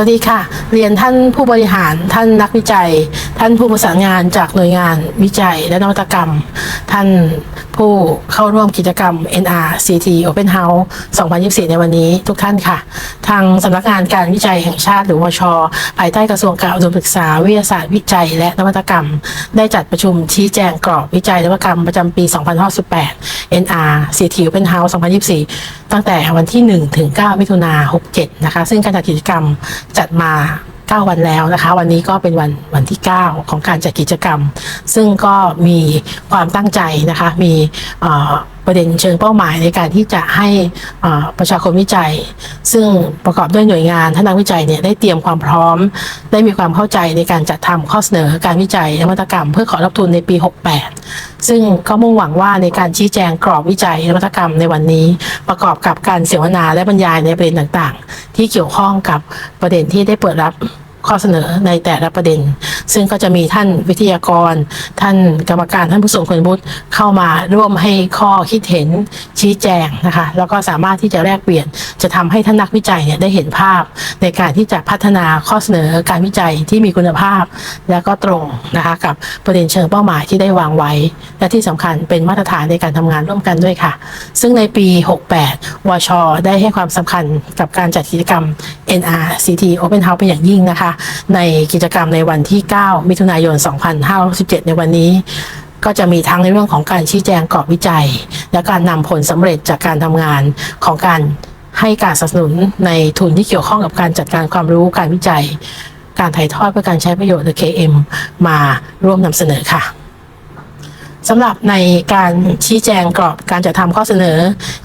วัสดีค่ะ เรียนท่านผู้บริหารท่านนักวิจัย ท่านผู้ประสานงานจากหน่วยงานวิจัยและนวัตกรรม ท่าน ผู้เข้าร่วมกิจกรรม NRCT Open House 2024 ในวันนี้ทุกท่านค่ะ ทางสำนักงานการวิจัยแห่งชาติหรือวช ภายใต้กระทรวงการอุดมศึกษาวิทยาศาสตร์วิจัย และนวัตกรรม ได้จัดประชุมชี้แจงกรอบวิจัยนวัตกรรมประจำปี2518 NRCT Open House 2024 ตั้งแต่วันที่ 1 ถึง 9 มิถุนา67 นะคะ ซึ่งการจัดกิจกรรมจัดมา 9 วันแล้วนะคะ วันนี้ก็เป็นวันวันที่ 9 ของการจัดกิจกรรม ซึ่งก็มีความตั้งใจนะคะ มีประเด็นเชิงเป้าหมายในการที่จะให้ประชาคมวิจัย ซึ่งประกอบด้วยหน่วยงานท่านักวิจัยเนี่ยได้เตรียมความพร้อม ได้มีความเข้าใจในการจัดทำข้อเสนอการวิจัยนวัตกรรม เพื่อขอรับทุนในปี 68 ซึ่งก็มุ่งหวังว่าในการชี้แจงกรอบวิจัยนวัตกรรมในวันนี้ ประกอบกับการเสวนาและบรรยายในประเด็นต่างๆ ที่เกี่ยวข้องกับประเด็นที่ได้เปิดรับ ข้อเสนอในแต่ละประเด็น ซึ่งก็จะมีท่านวิทยากร ท่านกรรมการท่านผู้ทรงคุณวุฒิเข้ามาร่วมให้ข้อคิดเห็นชี้แจงนะคะแล้วก็สามารถที่จะแลกเปลี่ยน จะทำให้ท่านนักวิจัยเนี่ยได้เห็นภาพ ในการที่จะพัฒนาข้อเสนอการวิจัยที่มีคุณภาพ และก็ตรงนะคะกับประเด็นเชิงเป้าหมายที่ได้วางไว้ และที่สำคัญเป็นมาตรฐานในการทำงานร่วมกันด้วยค่ะ ซึ่งในปี 68 วช ได้ให้ความสำคัญกับการจัดกิจกรรม NRCT Open House เป็นอย่างยิ่งนะคะ ในกิจกรรมในวันที่ 9มิถุนายน 2567ในวันนี้ ก็จะมีทั้งในเรื่องของการชี้แจงกรอบวิจัย และการนำผลสำเร็จจากการทำงานของการให้การสนับสนุนในทุนที่เกี่ยวข้องกับการจัดการความรู้การวิจัย การถ่ายทอดเพื่อการใช้ประโยชน์หรือ KM มาร่วมนำเสนอค่ะ สำหรับในการชี้แจงกรอบการจัดทำข้อเสนอ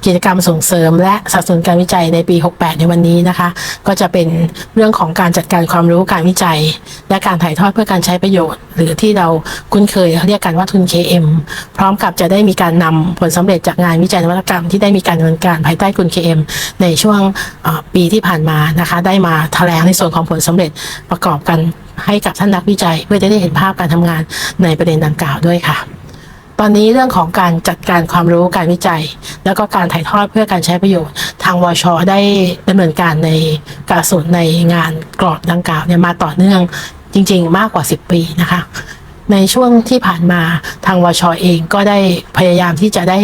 กิจกรรมส่งเสริม และสนับสนุนการวิจัยในปี 68 ในวันนี้นะคะ ก็จะเป็นเรื่องของการจัดการความรู้การวิจัย และการถ่ายทอดเพื่อการใช้ประโยชน์ หรือที่เราคุ้นเคยเรียกกันว่าทุน KM พร้อมกับจะได้มีการนำผลสำเร็จจากงานวิจัยนวัตกรรมที่ได้มีการดำเนินการภายใต้ทุน KM ในช่วงปีที่ผ่านมานะคะ ได้มาแถลงในส่วนของผลสำเร็จประกอบกันให้กับท่านนักวิจัย เพื่อจะได้เห็นภาพการทำงานในประเด็นดังกล่าวด้วยค่ะ ตอนนี้เรื่องของการจัดการความรู้การวิจัย แล้วก็การถ่ายทอดเพื่อการใช้ประโยชน์ ทางวชได้ดำเนินการในการสนในงานกรอบดังกล่าวเนี่ยมาต่อเนื่องจริง ๆ มากกว่า 10 ปีนะคะ ในช่วงที่ผ่านมาทางวชเองก็ได้พยายามที่จะได้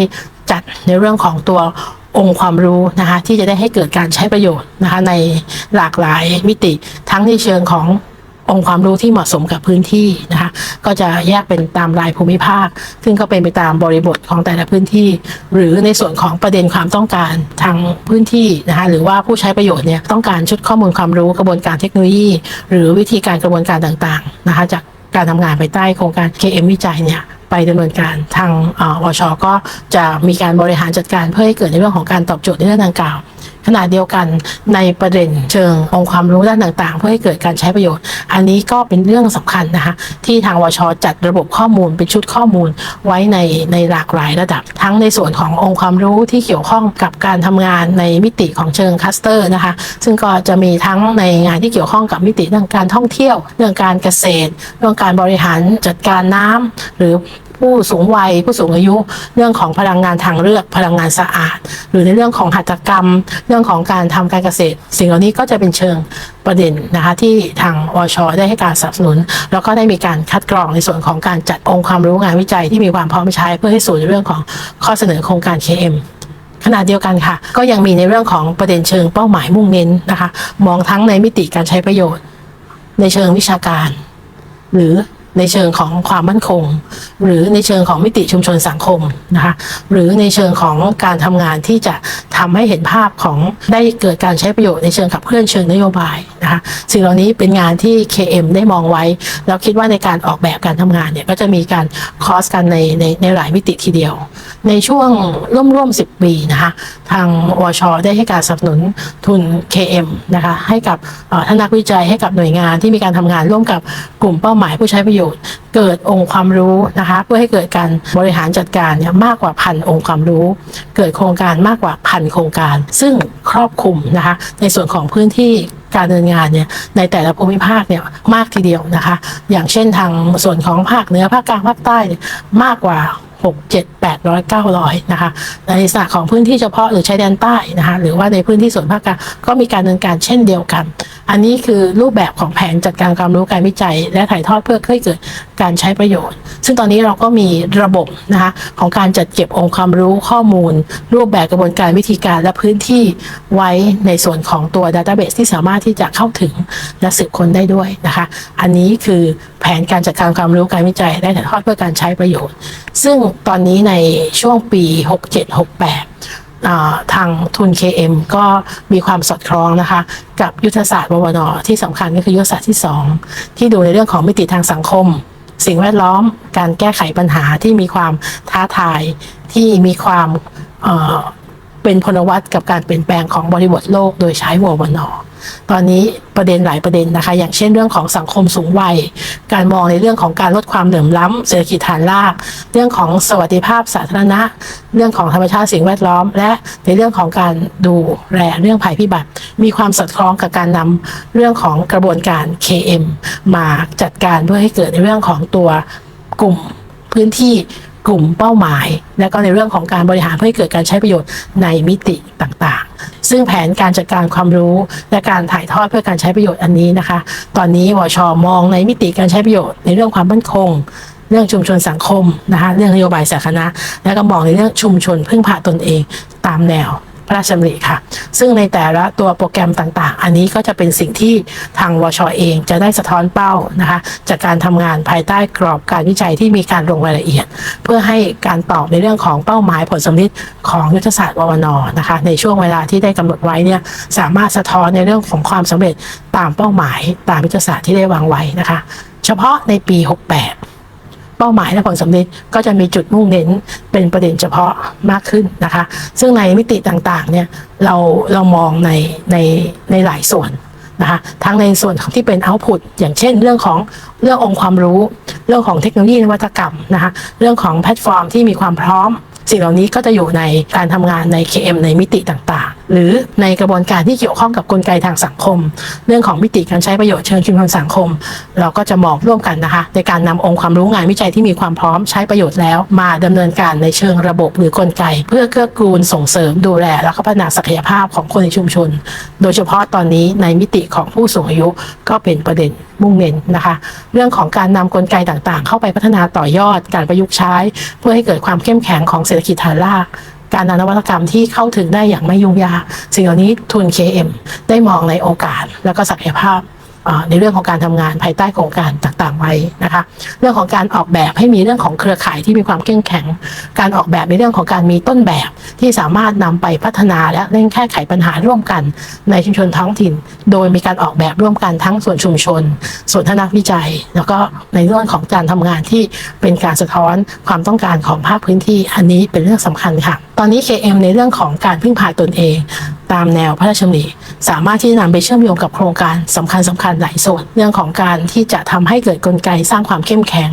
จัดในเรื่องของตัวองค์ความรู้นะคะที่จะได้ให้เกิดการใช้ประโยชน์นะคะในหลากหลายมิติทั้งในเชิงขององค์ความรู้ที่เหมาะสมกับพื้นที่นะคะ ก็จะแยกเป็นตามรายภูมิภาค ซึ่งก็เป็นไปตามบริบทของแต่ละพื้นที่ หรือในส่วนของประเด็นความต้องการทางพื้นที่นะคะหรือว่าผู้ใช้ประโยชน์เนี่ยต้องการชุดข้อมูลความรู้กระบวนการเทคโนโลยี หรือวิธีการกระบวนการต่างๆนะคะจากการทำงานภายใต้โครงการ KM วิจัยเนี่ยไปดำเนินการทางอวชก็จะมีการบริหารจัดการเพื่อให้เกิดในเรื่องของการตอบโจทย์ในเรื่องดังกล่าวขณะเดียวกันในประเด็นเชิงองค์ความรู้ด้านต่าง ๆ เพื่อให้เกิดการใช้ประโยชน์ อันนี้ก็เป็นเรื่องสำคัญนะคะที่ทางวชจัดระบบข้อมูลเป็นชุดข้อมูลไว้ในในหลากหลายระดับ ทั้งในส่วนขององค์ความรู้ที่เกี่ยวข้องกับการทำงานในมิติของเชิงคัสเตอร์นะคะซึ่งก็จะมีทั้งในงานที่เกี่ยวข้องกับมิติเรื่องการท่องเที่ยว เรื่องการเกษตร เรื่องการบริหารจัดการน้ำหรือ ผู้สูงวัยผู้สูงอายุ เรื่องของพลังงานทางเลือกพลังงานสะอาด หรือในเรื่องของหัตถกรรม เรื่องของการทำการเกษตร สิ่งเหล่านี้ก็จะเป็นเชิงประเด็นนะคะที่ทางวชได้ให้การสนับสนุน แล้วก็ได้มีการคัดกรองในส่วนของการจัดองค์ความรู้งานวิจัยที่มีความพร้อมใช้เพื่อให้สู่ในเรื่องของข้อเสนอโครงการ KM ขณะเดียวกันค่ะ ก็ยังมีในเรื่องของประเด็นเชิงเป้าหมายมุ่งเน้นนะคะ มองทั้งในมิติการใช้ประโยชน์ ในเชิงวิชาการ หรือ ในเชิงของความมั่นคง หรือในเชิงของมิติชุมชนสังคมนะคะหรือในเชิงของการทำงานที่จะทำให้เห็นภาพของได้เกิดการใช้ประโยชน์ในเชิงขับเคลื่อนเชิงนโยบายนะคะสิ่งเหล่านี้เป็นงานที่ KM ได้มองไว้ แล้วคิดว่าในการออกแบบการทำงานเนี่ยก็จะมีการคอสกันในในในหลายมิติทีเดียว ในช่วงร่วมร่วม 10 ปีนะคะทางวชได้ให้การสนับสนุนทุน KM นะคะให้กับท่านนักวิจัยให้กับหน่วยงานที่มีการทำงานร่วมกับกลุ่มเป้าหมายผู้ใช้ประโยชน์เกิดองค์ความรู้นะคะ เพื่อให้เกิดการบริหารจัดการเนี่ยมากกว่าพันองค์ความรู้ เกิดโครงการมากกว่าพันโครงการ ซึ่งครอบคลุมนะคะ ในส่วนของพื้นที่การดำเนินงานเนี่ยในแต่ละภูมิภาคเนี่ยมากทีเดียวนะคะ อย่างเช่นทางส่วนของภาคเหนือภาคกลางภาคใต้เนี่ยมากกว่า 6 7 8 0 0 900นะคะในลักษณะของพื้นที่เฉพาะหรือชายแดนใต้นะคะหรือว่าในพื้นที่ส่วนภาคกลางก็มีการดำเนินการเช่นเดียวกัน อันนี้คือรูปแบบของแผนจัดการความรู้การวิจัย และถ่ายทอดเพื่อให้เกิดการใช้ประโยชน์ ซึ่งตอนนี้เราก็มีระบบนะคะของการจัดเก็บองค์ความรู้ข้อมูล รูปแบบกระบวนการวิธีการและพื้นที่ไว้ในส่วนของตัว Database ที่สามารถที่จะเข้าถึงและสืบค้นได้ด้วยนะคะ อันนี้คือแผนการจัดการความรู้การวิจัยและถ่ายทอดเพื่อการใช้ประโยชน์ ซึ่งตอนนี้ในช่วงปี 67-68 ทางทุน KM ก็มีความสอดคล้องนะคะ กับยุทธศาสตร์ววนที่สำคัญก็คือยุทธศาสตร์ที่ 2 ที่ดูในเรื่องของมิติทางสังคม สิ่งแวดล้อมการแก้ไขปัญหาที่มีความท้าทายที่มีความ เป็นพลวัตกับการเปลี่ยนแปลงของบริบทโลกโดยใช้ววนตอนนี้ประเด็นหลายประเด็นนะคะ อย่างเช่นเรื่องของสังคมสูงวัย การมองในเรื่องของการลดความเหลื่อมล้ำเศรษฐกิจฐานราก เรื่องของสวัสดิภาพสาธารณะ เรื่องของธรรมชาติสิ่งแวดล้อม และในเรื่องของการดูแลเรื่องภัยพิบัติ มีความสอดคล้องกับการนำเรื่องของกระบวนการ KM มาจัดการด้วยให้เกิดในเรื่องของตัวกลุ่มพื้นที่ กลุ่มเป้าหมาย และก็ในเรื่องของการบริหารเพื่อให้เกิดการใช้ประโยชน์ในมิติต่างๆ ซึ่งแผนการจัดการความรู้และการถ่ายทอดเพื่อการใช้ประโยชน์อันนี้นะคะ ตอนนี้วชมองในมิติการใช้ประโยชน์ในเรื่องความมั่นคงเรื่องชุมชนสังคมนะคะเรื่องนโยบายสาธารณะและก็มองในเรื่องชุมชนพึ่งพาตนเองตามแนว พระราชดำริค่ะ ซึ่งในแต่ละตัวโปรแกรมต่างๆ อันนี้ก็จะเป็นสิ่งที่ทางวชเองจะได้สะท้อนเป้านะคะจากการทำงานภายใต้กรอบการวิจัยที่มีการลงรายละเอียด เพื่อให้การตอบในเรื่องของเป้าหมายผลสำลิดของยุทธศาสตร์ววนนะคะในช่วงเวลาที่ได้กำหนดไว้เนี่ยสามารถสะท้อนในเรื่องของความสำเร็จตามเป้าหมายตามยุทธศาสตร์ที่ได้วางไว้นะคะ เฉพาะในปี 68 เป้าหมายและผลสำเร็จก็จะมีจุดมุ่งเน้นเป็นประเด็นเฉพาะมากขึ้นนะคะ ซึ่งในมิติต่างๆเนี่ยเราเรามองในในในหลายส่วนนะคะทั้งในส่วนของที่เป็นเอาต์พุตอย่างเช่น เรื่องของเรื่ององค์ความรู้ เรื่องของเทคโนโลยีนวัตกรรมนะคะเรื่องของแพลตฟอร์มที่มีความพร้อม สิ่งเหล่านี้ก็จะอยู่ในการทำงานใน KM ในมิติต่างๆ หรือในกระบวนการที่เกี่ยวข้องกับกลไกทางสังคม เรื่องของมิติการใช้ประโยชน์เชิงชุมชนสังคม เราก็จะมองร่วมกันนะคะ ในการนำองค์ความรู้งานวิจัยที่มีความพร้อมใช้ประโยชน์แล้ว มาดำเนินการในเชิงระบบหรือกลไก เพื่อเกื้อกูลส่งเสริมดูแลและพัฒนาศักยภาพของคนในชุมชน โดยเฉพาะตอนนี้ในมิติของผู้สูงอายุก็เป็นประเด็นมุ่งเน้นนะคะ เรื่องของการนำกลไกต่างๆ เข้าไปพัฒนาต่อยอดการประยุกต์ใช้ เพื่อให้เกิดความเข้มแข็งของเศรษฐกิจฐานราก การนำนวัตกรรมที่เข้าถึงได้อย่างไม่ยุ่งยาก สิ่งเหล่านี้ทุน KM ได้มองในโอกาสและก็ศักยภาพอ่า ในเรื่องของการทำงานภายใต้โครงการต่างๆไว้นะคะ เรื่องของการออกแบบให้มีเรื่องของเครือข่ายที่มีความเข้มแข็ง การออกแบบในเรื่องของการมีต้นแบบที่สามารถนำไปพัฒนาและเร่งแก้ไขปัญหาร่วมกัน ในชุมชนท้องถิ่น โดยมีการออกแบบร่วมกันทั้งส่วนชุมชน ส่วนทนักวิจัย แล้วก็ในเรื่องของการทำงานที่เป็นการสะท้อนความต้องการของภาคพื้นที่อันนี้เป็นเรื่องสำคัญค่ะ ตอนนี้ KM ในเรื่องของการพึ่งพาตนเอง ตามแนวพระราชดำริสามารถที่จะนำไปเชื่อมโยงกับโครงการสำคัญสำคัญหลายส่วน เรื่องของการที่จะทำให้เกิดกลไกสร้างความเข้มแข็ง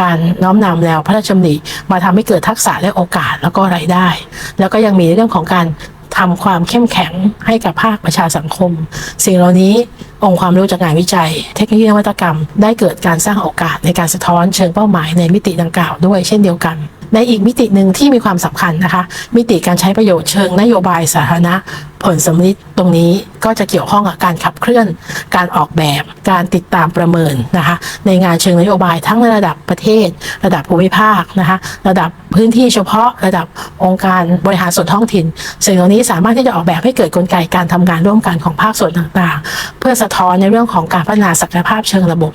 การน้อมนำแนวพระราชดำริมาทำให้เกิดทักษะและโอกาสแล้วก็รายได้ แล้วก็ยังมีเรื่องของการทำความเข้มแข็งให้กับภาคประชาสังคม สิ่งเหล่านี้องค์ความรู้จากงานวิจัย เทคโนโลยีนวัตกรรม ได้เกิดการสร้างโอกาสในการสะท้อนเชิงเป้าหมายในมิติดังกล่าวด้วยเช่นเดียวกันในอีกมิติหนึ่งที่มีความสำคัญนะคะ มิติการใช้ประโยชน์เชิงนโยบายสาธารณะ ผลสำลิดตรงนี้ก็จะเกี่ยวข้องกับการขับเคลื่อน การออกแบบ การติดตามประเมินนะคะ ในงานเชิงนโยบายทั้งในระดับประเทศ ระดับภูมิภาคนะคะ ระดับพื้นที่เฉพาะ ระดับองค์การบริหารส่วนท้องถิ่น สิ่งเหล่านี้สามารถที่จะออกแบบให้เกิดกลไกการทำงานร่วมกันของภาคส่วนต่างๆ เพื่อสะท้อนในเรื่องของการพัฒนาศักยภาพเชิงระบบ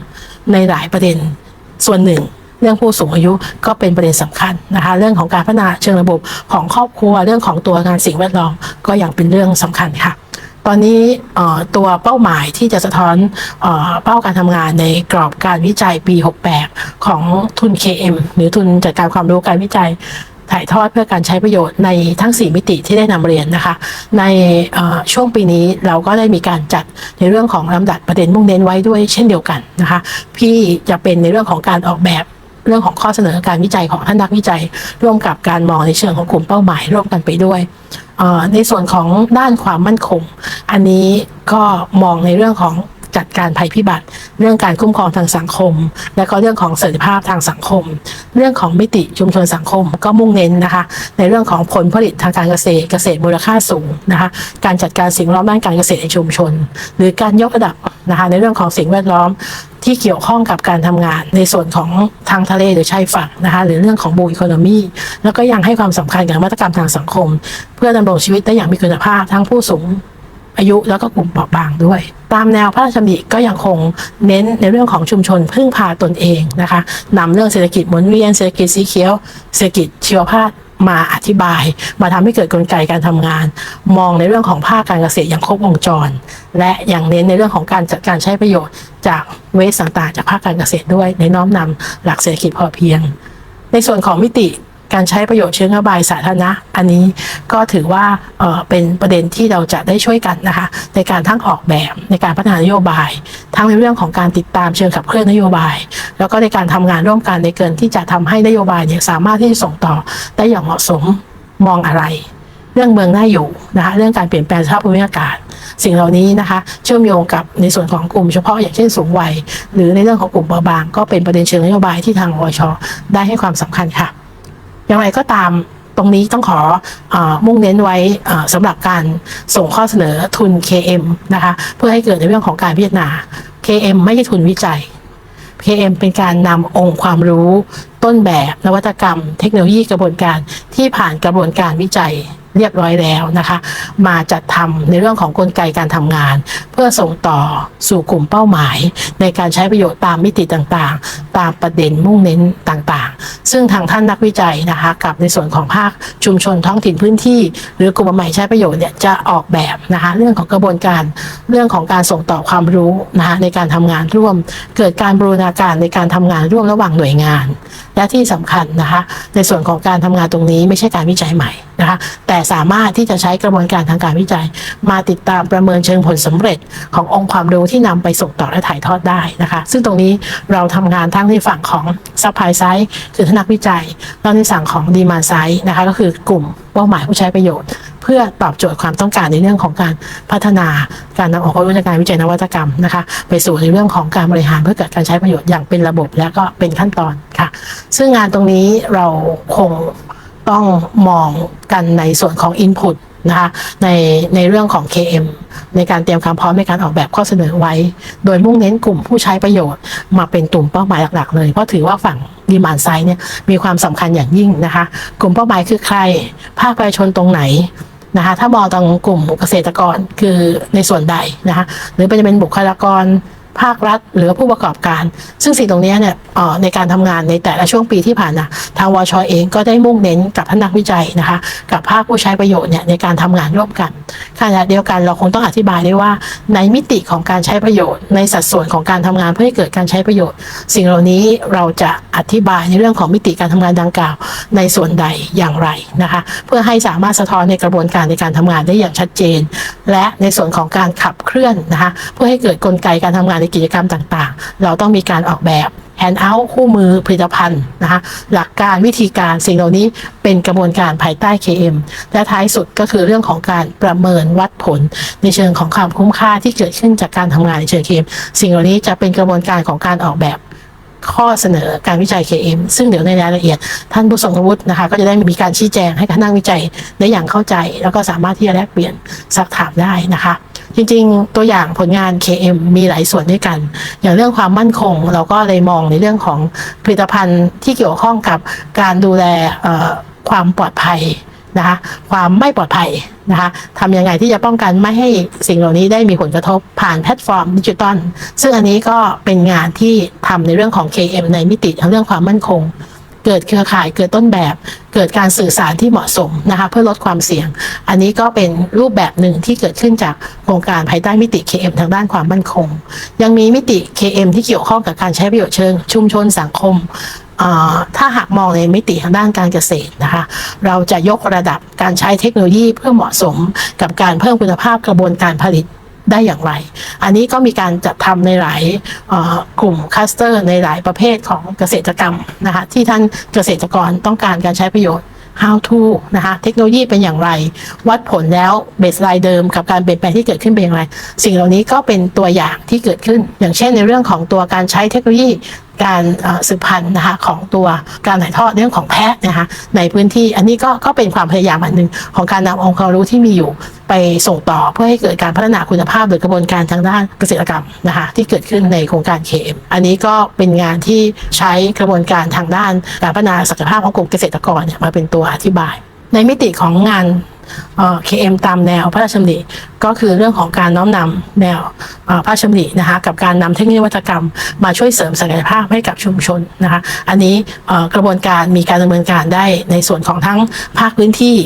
ในหลายประเด็นส่วนหนึ่ง เรื่องผู้สูงอายุก็เป็นประเด็นสำคัญนะคะ เรื่องของการพัฒนาเชิงระบบของครอบครัวเรื่องของตัวงานสิ่งแวดล้อมก็ยังเป็นเรื่องสำคัญค่ะ ตอนนี้ตัวเป้าหมายที่จะสะท้อนเอ่อเป้าการทำงานในกรอบการวิจัยปี 68 ของทุน KM หรือทุนจัดการความรู้การวิจัย ถ่ายทอดเพื่อการใช้ประโยชน์ในทั้ง 4 มิติที่ได้นำเรียนนะคะ ในช่วงปีนี้เราก็ได้มีการจัดในเรื่องของลำดับประเด็นมุ่งเน้นไว้ด้วยเช่นเดียวกันนะคะ พี่จะเป็นในเรื่องของการออกแบบเรื่องของข้อเสนอการวิจัยของท่านนักวิจัย ร่วมกับการมองในเชิงของกลุ่มเป้าหมายร่วมกันไปด้วยในส่วนของด้านความมั่นคง อันนี้ก็มองในเรื่องของ จัดการภัยพิบัติ เรื่องการคุ้มครองทางสังคม และก็เรื่องของเสถียรภาพทางสังคม เรื่องของมิติชุมชนสังคมก็มุ่งเน้นนะคะ ในเรื่องของผลผลิตทางการเกษตรเกษตรมูลค่าสูงนะคะ การจัดการสิ่งแวดล้อมด้านการเกษตรในชุมชน หรือการยกระดับนะคะในเรื่องของสิ่งแวดล้อมที่เกี่ยวข้องกับการทำงานในส่วนของทางทะเลหรือชายฝั่งนะคะหรือเรื่องของบูอีโคโนมีแล้วก็ยังให้ความสำคัญกับนวัตกรรมทางสังคม เพื่อดำรงชีวิตได้อย่างมีคุณภาพทั้งผู้สูง อายุแล้วก็กลุ่มเปราะบางด้วย ตามแนวพระราชดำริก็ยังคงเน้นในเรื่องของชุมชนพึ่งพาตนเองนะคะนำเรื่องเศรษฐกิจหมุนเวียนเศรษฐกิจสีเขียวเศรษฐกิจชีวภาพมาอธิบาย มาทำให้เกิดกลไกการทำงาน มองในเรื่องของภาคการเกษตรอย่างครบวงจร และอย่างเน้นในเรื่องของการจัดการใช้ประโยชน์จากเวสต่างๆจากภาคการเกษตรด้วยในน้อมนำหลักเศรษฐกิจพอเพียง ในส่วนของมิติ การใช้ประโยชน์เชิงนโยบายสาธารณะ อันนี้ก็ถือว่าเป็นประเด็นที่เราจะได้ช่วยกันนะคะในการทั้งออกแบบในการพัฒนานโยบาย ทั้งในเรื่องของการติดตามเชิงขับเคลื่อนนโยบาย แล้วก็ในการทำงานร่วมกันในเกินที่จะทำให้นโยบายเนี่ยสามารถที่จะส่งต่อได้อย่างเหมาะสมมองอะไร เรื่องเมืองน่าอยู่นะคะเรื่องการเปลี่ยนแปลงสภาพภูมิอากาศสิ่งเหล่านี้นะคะ เชื่อมโยงกับในส่วนของกลุ่มเฉพาะอย่างเช่นสูงวัย หรือในเรื่องของกลุ่มเบาบาง ก็เป็นประเด็นเชิงนโยบายที่ทางวชได้ให้ความสำคัญค่ะ อย่างไรก็ตามตรงนี้ต้องขออมุ่งเน้นไว้สำหรับการส่งข้อเสนอทุน KM นะคะเพื่อให้เกิดในเรื่องของการพิจารณา KM ไม่ใช่ทุนวิจัย KM เป็นการนำองค์ความรู้ต้นแบบนวัตกรรม เทคโนโลยีกระบวนการที่ผ่านกระบวนการวิจัย เรียบร้อยแล้วนะคะ มาจัดทำในเรื่องของกลไกการทำงาน เพื่อส่งต่อสู่กลุ่มเป้าหมาย ในการใช้ประโยชน์ตามมิติต่างๆ ตามประเด็นมุ่งเน้นต่างๆ ซึ่งทางท่านนักวิจัยนะคะ กับในส่วนของภาคชุมชนท้องถิ่นพื้นที่ หรือกลุ่มเป้าหมายใช้ประโยชน์เนี่ยจะออกแบบนะคะเรื่องของกระบวนการเรื่องของการส่งต่อความรู้นะคะในการทำงานร่วม เกิดการบูรณาการในการทำงานร่วมระหว่างหน่วยงาน และที่สำคัญนะคะในส่วนของการทำงานตรงนี้ไม่ใช่การวิจัยใหม่ นะคะแต่สามารถที่จะใช้กระบวนการทางการวิจัย มาติดตามประเมินเชิงผลสำเร็จขององค์ความรู้ที่นำไปส่งต่อและถ่ายทอดได้นะคะ ซึ่งตรงนี้เราทำงานทั้งในฝั่งของ supply side คือท่านักวิจัยแล้วในฝั่งของ demand side นะคะก็คือกลุ่มเป้าหมายผู้ใช้ประโยชน์ เพื่อตอบโจทย์ความต้องการในเรื่องของการพัฒนาการนำออกความรู้จากการวิจัยนวัตกรรมนะคะ ไปสู่ในเรื่องของการบริหารเพื่อเกิดการใช้ประโยชน์อย่างเป็นระบบและก็เป็นขั้นตอนค่ะ ซึ่งงานตรงนี้เราคง ต้องมองกันในส่วนของ Input นะคะในในเรื่องของ KM ในการเตรียมความพร้อมในการออกแบบข้อเสนอไว้ โดยมุ่งเน้นกลุ่มผู้ใช้ประโยชน์ มาเป็นกลุ่มเป้าหมายหลักๆเลย เพราะถือว่าฝั่งดีมานไซด์เนี่ยมีความสำคัญอย่างยิ่งนะคะ กลุ่มเป้าหมายคือใคร ภาคประชาชนตรงไหนนะคะถ้ามองตรงกลุ่มเกษตรกรคือในส่วนใดนะคะหรือจะเป็นบุคลากร ภาครัฐหรือผู้ประกอบการ ซึ่งสิ่งตรงนี้เนี่ยในการทำงานในแต่ละช่วงปีที่ผ่านมาทางวชเองก็ได้มุ่งเน้นกับท่านนักวิจัยนะคะ กับภาคผู้ใช้ประโยชน์เนี่ยในการทำงานร่วมกันขณะเดียวกันเราคงต้องอธิบายได้ว่า ในมิติของการใช้ประโยชน์ ในสัดส่วนของการทำงานเพื่อให้เกิดการใช้ประโยชน์ สิ่งเหล่านี้เราจะอธิบายในเรื่องของมิติการทำงานดังกล่าว ในส่วนใดอย่างไรนะคะ เพื่อให้สามารถสะท้อนในกระบวนการในการทำงานได้อย่างชัดเจน และในส่วนของการขับเคลื่อนนะคะเพื่อให้เกิดกลไกการทำงานในกิจกรรมต่างๆ เราต้องมีการออกแบบแอนด์เอาคู่มือผลิตภัณฑ์นะคะหลักการวิธีการสิ่งเหล่านี้เป็นกระบวนการภายใต้ KM และท้ายสุดก็คือเรื่องของการประเมินวัดผล ในเชิงของความคุ้มค่าที่เกิดขึ้นจากการทำงานในเชิง KM สิ่งเหล่านี้จะเป็นกระบวนการของการออกแบบ ข้อเสนอการวิจัย KM ซึ่งเดี๋ยวในรายละเอียด ท่านผู้ทรงวุฒินะคะก็จะได้มีการชี้แจงให้คณะวิจัยได้อย่างเข้าใจ แล้วก็สามารถที่จะแลกเปลี่ยนสักถามได้นะคะจริงๆ ตัวอย่างผลงาน KM มีหลายส่วนด้วยกัน อย่างเรื่องความมั่นคง เราก็เลยมองในเรื่องของผลิตภัณฑ์ที่เกี่ยวข้องกับการดูแลความปลอดภัย นะคะความไม่ปลอดภัยนะคะทำยังไงที่จะป้องกันไม่ให้สิ่งเหล่านี้ได้มีผลกระทบผ่านแพลตฟอร์มดิจิตอลซึ่งอันนี้ก็เป็นงานที่ทำในเรื่องของ KM ในมิติทั้งเรื่องความมั่นคง เกิดเครือข่ายเกิดต้นแบบ เกิดการสื่อสารที่เหมาะสมนะคะเพื่อลดความเสี่ยง อันนี้ก็เป็นรูปแบบหนึ่งที่เกิดขึ้นจากโครงการภายใต้มิติ KM ทางด้านความมั่นคง ยังมีมิติ KM ที่เกี่ยวข้องกับการใช้ประโยชน์เชิง ชุมชนสังคม ถ้าหากมองในมิติทางด้านการเกษตรนะคะ เราจะยกระดับการใช้เทคโนโลยีเพื่อเหมาะสมกับการเพิ่มคุณภาพกระบวนการผลิตได้อย่างไร อันนี้ก็มีการจัดทำในหลายกลุ่มคัสเตอร์ ในหลายประเภทของเกษตรกรรมนะคะที่ท่านเกษตรกรต้องการการใช้ประโยชน์ how to นะคะเทคโนโลยีเป็นอย่างไร วัดผลแล้วเบสไลน์เดิมกับการเปลี่ยนแปลงที่เกิดขึ้นเป็นอย่างไร สิ่งเหล่านี้ก็เป็นตัวอย่างที่เกิดขึ้น อย่างเช่นในเรื่องของตัวการใช้เทคโนโลยี การสืบพันธุ์นะคะของตัวการถ่ายทอดเรื่องของแพทย์นะคะในพื้นที่อันนี้ก็ก็เป็นความพยายามอันหนึ่งของการนำองค์ความรู้ที่มีอยู่ไปส่งต่อเพื่อให้เกิดการพัฒนาคุณภาพโดยกระบวนการทางด้านเกษตรกรรมนะคะที่เกิดขึ้นในโครงการ KM อันนี้ก็เป็นงานที่ใช้กระบวนการทางด้านการพัฒนาศักยภาพของกลุ่มเกษตรกรเนี่ยมาเป็นตัวอธิบาย ในมิติของงานเอ่อ KM ตามแนวพระราชดำริก็คือเรื่องของการน้อมนำแนวพระราชดำรินะคะกับการนำเทคโนโลยีวัตกรรม มาช่วยเสริมศักยภาพให้กับชุมชนนะคะอันนี้กระบวนการมีการดำเนินการได้ในส่วนของทั้งภาคพื้นที่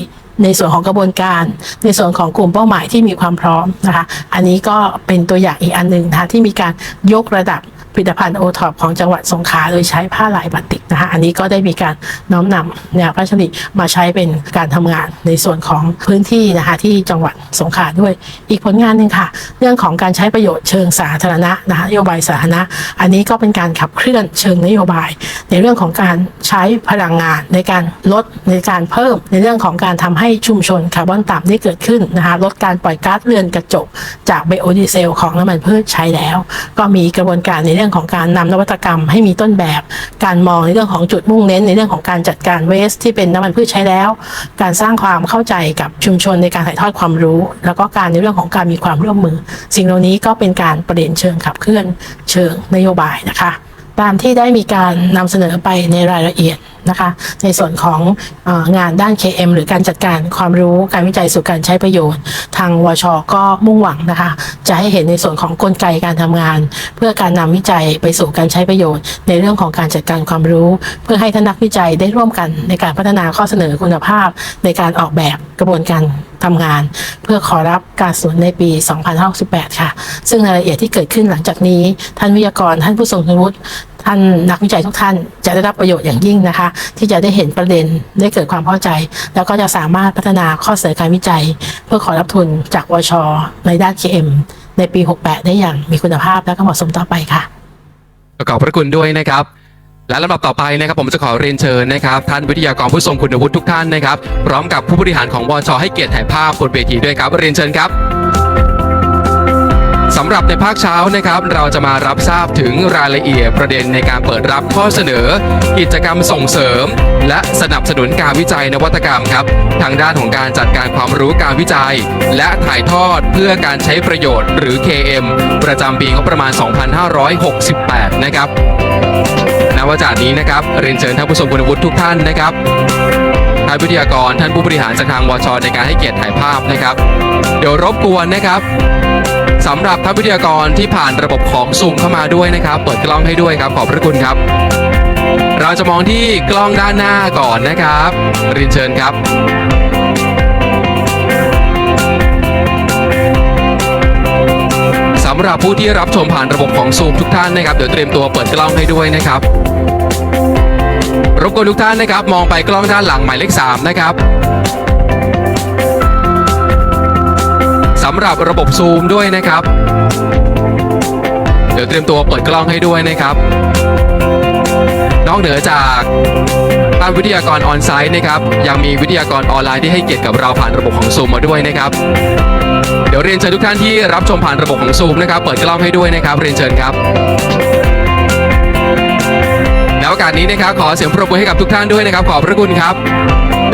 ในส่วนของกระบวนการ ในส่วนของกลุ่มเป้าหมายที่มีความพร้อมนะคะ อันนี้ก็เป็นตัวอย่างอีกอันหนึ่งนะคะที่มีการยกระดับ ผลิตภัณฑ์โอท็อปของจังหวัดสงขลาโดยใช้ผ้าลายบาติกนะคะอันนี้ก็ได้มีการน้อมนำแนวพระราชดำริมาใช้เป็นการทำงานในส่วนของพื้นที่นะคะที่จังหวัดสงขลาด้วย อีกผลงานหนึ่งค่ะ เรื่องของการใช้ประโยชน์เชิงสาธารณะนะคะนโยบายสาธารณะ อันนี้ก็เป็นการขับเคลื่อนเชิงนโยบาย ในเรื่องของการใช้พลังงานในการลดในการเพิ่ม ในเรื่องของการทำให้ชุมชนคาร์บอนต่ำได้เกิดขึ้นนะคะลดการปล่อยก๊าซเรือนกระจก จากไบโอดีเซล ของน้ำมันพืชใช้แล้ว ก็มีกระบวนการในเรื่องื่องของการนำนวัตกรรมให้มีต้นแบบ การมองในเรื่องของจุดมุ่งเน้น ในเรื่องของการจัดการเวสที่เป็นน้ำมันพืชใช้แล้ว การสร้างความเข้าใจกับชุมชนในการถ่ายทอดความรู้ แล้วก็การในเรื่องของการมีความร่วมมือ สิ่งเหล่านี้ก็เป็นการประเด็นเชิงขับเคลื่อนเชิงนโยบายนะคะ ตามที่ได้มีการนำเสนอไปในรายละเอียด นะคะในส่วนของงานด้าน KM หรือการจัดการความรู้การวิจัยสู่การใช้ประโยชน์ ทางวชก็มุ่งหวังนะคะ จะให้เห็นในส่วนของกลไกการทำงาน เพื่อการนำวิจัยไปสู่การใช้ประโยชน์ ในเรื่องของการจัดการความรู้ เพื่อให้ท่านนักวิจัยได้ร่วมกันในการพัฒนาข้อเสนอคุณภาพ ในการออกแบบกระบวนการทำงาน เพื่อขอรับการสนในปี 2568 ค่ะ ซึ่งรายละเอียดที่เกิดขึ้นหลังจากนี้ ท่านวิทยากรท่านผู้ทรงคุณวุฒิ ท่านนักวิจัยทุกท่านจะได้รับประโยชน์อย่างยิ่งนะคะ ที่จะได้เห็นประเด็นได้เกิดความเข้าใจ แล้วก็จะสามารถพัฒนาข้อเสนอการวิจัย เพื่อขอรับทุนจากวช ในด้าน KM ในปี 68 ได้อย่างมีคุณภาพและก็เหมาะสมต่อไปค่ะขอบพระคุณด้วยนะครับ และลำดับต่อไปนะครับผมจะขอเรียนเชิญนะครับ ท่านวิทยากรผู้ทรงคุณวุฒิทุกท่านนะครับพร้อมกับผู้บริหารของวชให้เกียรติถ่ายภาพบนเวทีด้วยครับเรียนเชิญครับ สำหรับในภาคเช้านะครับ เราจะมารับทราบถึงรายละเอียดประเด็นในการเปิดรับข้อเสนอ กิจกรรมส่งเสริม และสนับสนุนการวิจัยนวัตกรรมครับ ทางด้านของการจัดการความรู้การวิจัย และถ่ายทอดเพื่อการใช้ประโยชน์หรือ KM ประจำปีงบประมาณ 2568 นะครับณวจากนี้นะครับเรียนเชิญท่านผู้ทรงคุณวุฒิทุกท่านนะครับท่านวิทยากรท่านผู้บริหารจากทางวชในการให้เกียรติถ่ายภาพนะครับ เดี๋ยวรบกวนนะครับ สำหรับท่านวิทยากรที่ผ่านระบบของซูมเข้ามาด้วยนะครับ เปิดกล้องให้ด้วยครับ ขอบพระคุณครับ เราจะมองที่กล้องด้านหน้าก่อนนะครับเรียนเชิญครับสำหรับผู้ที่รับชมผ่านระบบของซูมทุกท่านนะครับ เดี๋ยวเตรียมตัวเปิดกล้องให้ด้วยนะครับ รบกวนทุกท่านนะครับ มองไปกล้องด้านหลังหมายเลข3นะครับำหรับระบบซูมด้วยนะครับ เดี๋ยวเตรียมตัวเปิดกล้องให้ด้วยนะครับ นอกเหนือจากท่านวิทยากรออนไซต์นะครับ ยังมีวิทยากรออนไลน์ที่ให้เกียรติกับเราผ่านระบบของซูมมาด้วยนะครับ เดี๋ยวเรียนเชิญทุกท่านที่รับชมผ่านระบบของซูมนะครับ เปิดกล้องให้ด้วยนะครับ เรียนเชิญครับในโอกาสนี้นะครับขอเสียงปรบมือให้กับทุกท่านด้วยนะครับ ขอบพระคุณครับ